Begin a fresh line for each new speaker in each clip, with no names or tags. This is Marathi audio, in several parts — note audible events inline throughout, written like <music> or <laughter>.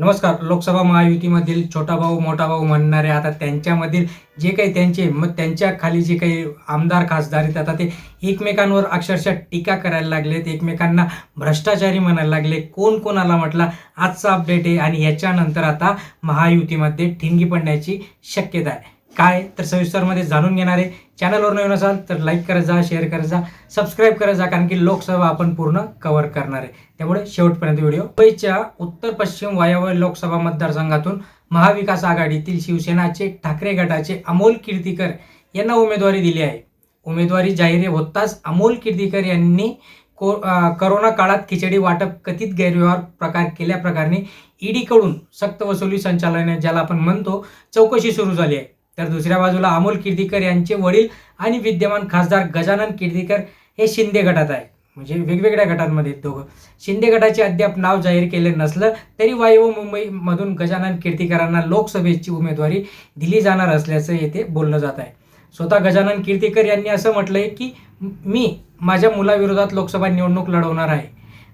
नमस्कार लोकसभा महायुतीमधील छोटा भाऊ मोठा भाऊ म्हणणारे आता त्यांच्यामधील जे काही त्यांचे मग त्यांच्या खाली जे काही आमदार खासदार आहेत आता ते एकमेकांवर अक्षरशः टीका करायला लागलेत एकमेकांना भ्रष्टाचारी म्हणायला लागले कोण कोणाला म्हटला? आजचा अपडेट आहे आणि याच्यानंतर आता महायुतीमध्ये ठिणगी पडण्याची शक्यता आहे. काय तर सविस्तरमध्ये जाणून घेणार आहे. चॅनलवर नवीन असाल तर लाईक करत जा शेअर करत जा सबस्क्राईब करत जा कारण की लोकसभा आपण पूर्ण कव्हर करणार आहे. त्यामुळे शेवटपर्यंत व्हिडिओ मुंबईच्या उत्तर पश्चिम वायव्य लोकसभा मतदारसंघातून महाविकास आघाडीतील शिवसेनाचे ठाकरे गटाचे अमोल कीर्तीकर यांना उमेदवारी दिली आहे. उमेदवारी जाहीर होताच अमोल कीर्तीकर यांनी को करोना काळात खिचडी वाटप कथित गैरव्यवहार प्रकार केल्याप्रकारे ईडीकडून सक्तवसुली संचालनालय ज्याला आपण म्हणतो चौकशी सुरू झाली आहे. तर दुसऱ्या बाजूला अमोल कीर्तीकर यांचे वडील आणि विद्यमान खासदार गजानन कीर्तीकर हे शिंदे गटात आहे. म्हणजे वेगवेगळ्या गटांमध्ये दोघं. शिंदे गटाचे अद्याप नाव जाहीर केले नसलं तरी वायव मुंबईमधून गजानन कीर्तिकरांना लोकसभेची उमेदवारी दिली जाणार असल्याचं येथे बोललं जात आहे. स्वतः गजानन कीर्तीकर यांनी असं म्हटलंय की मी माझ्या मुलाविरोधात लोकसभा निवडणूक लढवणार आहे.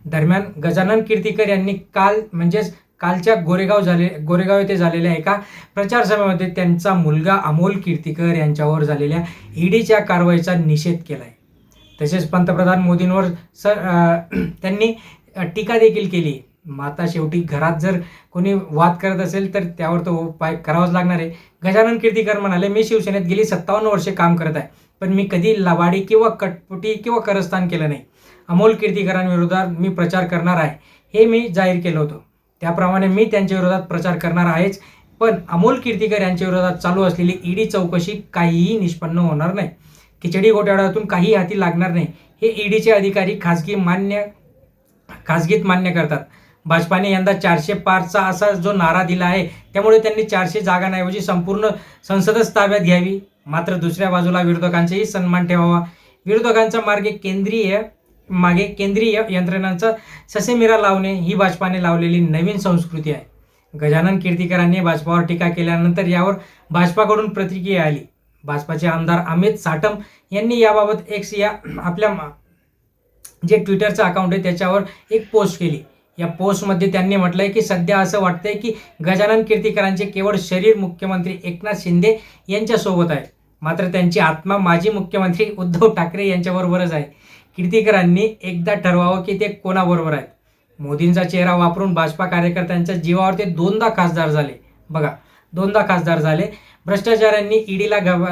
दरम्यान गजानन कीर्तिकर यांनी काल म्हणजेच कालच्या गोरेगाव झाले गोरेगाव येथे झालेल्या एका प्रचारसभेमध्ये त्यांचा मुलगा अमोल कीर्तीकर यांच्यावर झालेल्या ईडीच्या कारवाईचा निषेध केला आहे तसेच पंतप्रधान मोदींवर सर <clears throat> त्यांनी टीका देखील केली. माता शेवटी घरात जर कोणी वाद करत असेल तर त्यावर तो उपाय करावाच लागणार आहे. गजानन कीर्तीकर म्हणाले मी शिवसेनेत गेली सत्तावन्न वर्षे काम करत आहे पण मी कधी लवाडी किंवा कटपुटी किंवा करस्थान केलं नाही. अमोल कीर्तीकरांविरोधात मी प्रचार करणार आहे. हे मी जाहीर केलं होतं. त्याप्रमाणे मी त्यांच्या विरोधात प्रचार करणार आहेच पण अमोल कीर्तीकर यांच्या विरोधात चालू असलेली ईडी चौकशी काहीही निष्पन्न होणार नाही. खिचडी घोटाळ्यातून काही हाती लागणार नाही हे ईडीचे अधिकारी खाजगी मान्य खाजगीत मान्य करतात. भाजपाने यंदा चारशे पारचा असा जो नारा दिला आहे त्यामुळे त्यांनी चारशे जागांऐवजी संपूर्ण संसदच ताब्यात घ्यावी. मात्र दुसऱ्या बाजूला विरोधकांचाही सन्मान ठेवावा. विरोधकांचा मार्गे केंद्रीय मागे केंद्रीय यंत्रणांचा ससेमिरा लावणे ही भाजपाने लावलेली नवीन संस्कृती आहे. गजानन कीर्तीकरांनी भाजपावर टीका केल्यानंतर यावर भाजपाकडून प्रतिक्रिया आली. भाजपाचे आमदार अमित साटम यांनी याबाबत एक्स या आपल्या मा- जे ट्विटरचं अकाउंट आहे त्याच्यावर एक पोस्ट केली. या पोस्टमध्ये त्यांनी म्हटलंय की सध्या असं वाटतंय की गजानन कीर्तीकरांचे केवळ शरीर मुख्यमंत्री एकनाथ शिंदे यांच्यासोबत आहे मात्र त्यांची आत्मा माजी मुख्यमंत्री उद्धव ठाकरे यांच्याबरोबरच आहे. कीर्तीकरांनी एकदा ठरवावं की ते कोणाबरोबर आहेत. मोदींचा चेहरा वापरून भाजपा कार्यकर्त्यांच्या जीवावर ते दोनदा खासदार झाले. बघा दोनदा खासदार झाले. भ्रष्टाचारांनी ईडीला घाब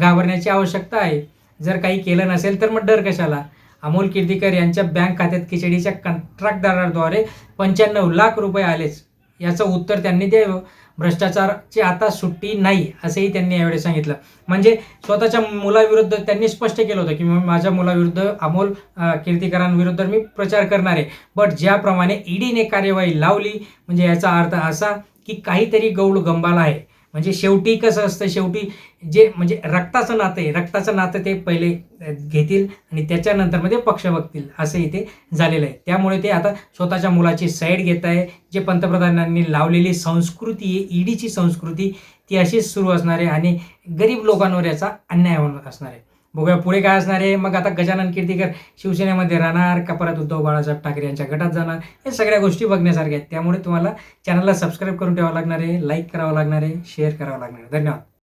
घाबरण्याची आवश्यकता आहे. जर काही केलं नसेल तर मग डर कशाला? अमोल कीर्तीकर यांच्या बँक खात्यात खिचडीच्या कंत्राटदाराद्वारे पंच्याण्णव लाख रुपये आलेच. याचं उत्तर त्यांनी द्यावं. भ्रष्टाचारची आता सुट्टी नाही असंही त्यांनी यावेळी सांगितलं. म्हणजे स्वतःच्या मुलाविरुद्ध त्यांनी स्पष्ट केलं होतं की मी माझ्या मुलाविरुद्ध अमोल कीर्तिकरांविरुद्ध कीर्तीकरांविरुद्ध मी प्रचार करणार आहे. बट ज्याप्रमाणे ईडीने कार्यवाही लावली म्हणजे याचा अर्थ असा की काहीतरी गौड गंबाला आहे. म्हणजे शेवटी कसं असतं शेवटी जे म्हणजे रक्ताचं नातं आहे रक्ताचं नातं ते पहिले घेतील आणि त्याच्यानंतरमध्ये पक्ष बघतील असं इथे झालेलं आहे. त्यामुळे ते आता स्वतःच्या मुलाची साईड घेत आहे. जे पंतप्रधानांनी लावलेली संस्कृती आहे ईडीची संस्कृती ती अशीच सुरू असणार आहे आणि गरीब लोकांवर याचा अन्याय होणार असणार आहे. बघूया पुढे काय असणार आहे. मग आता गजानन कीर्तीकर शिवसेनेमध्ये राहणार का परत उद्धव बाळासाहेब ठाकरे यांच्या गटात जाणार? हे सगळ्या गोष्टी बघण्यासारख्या आहेत. त्यामुळे तुम्हाला चॅनलला सबस्क्राईब करून ठेवावं लागणार आहे. लाईक करावं लागणार आहे. शेअर करावं लागणार आहे. धन्यवाद.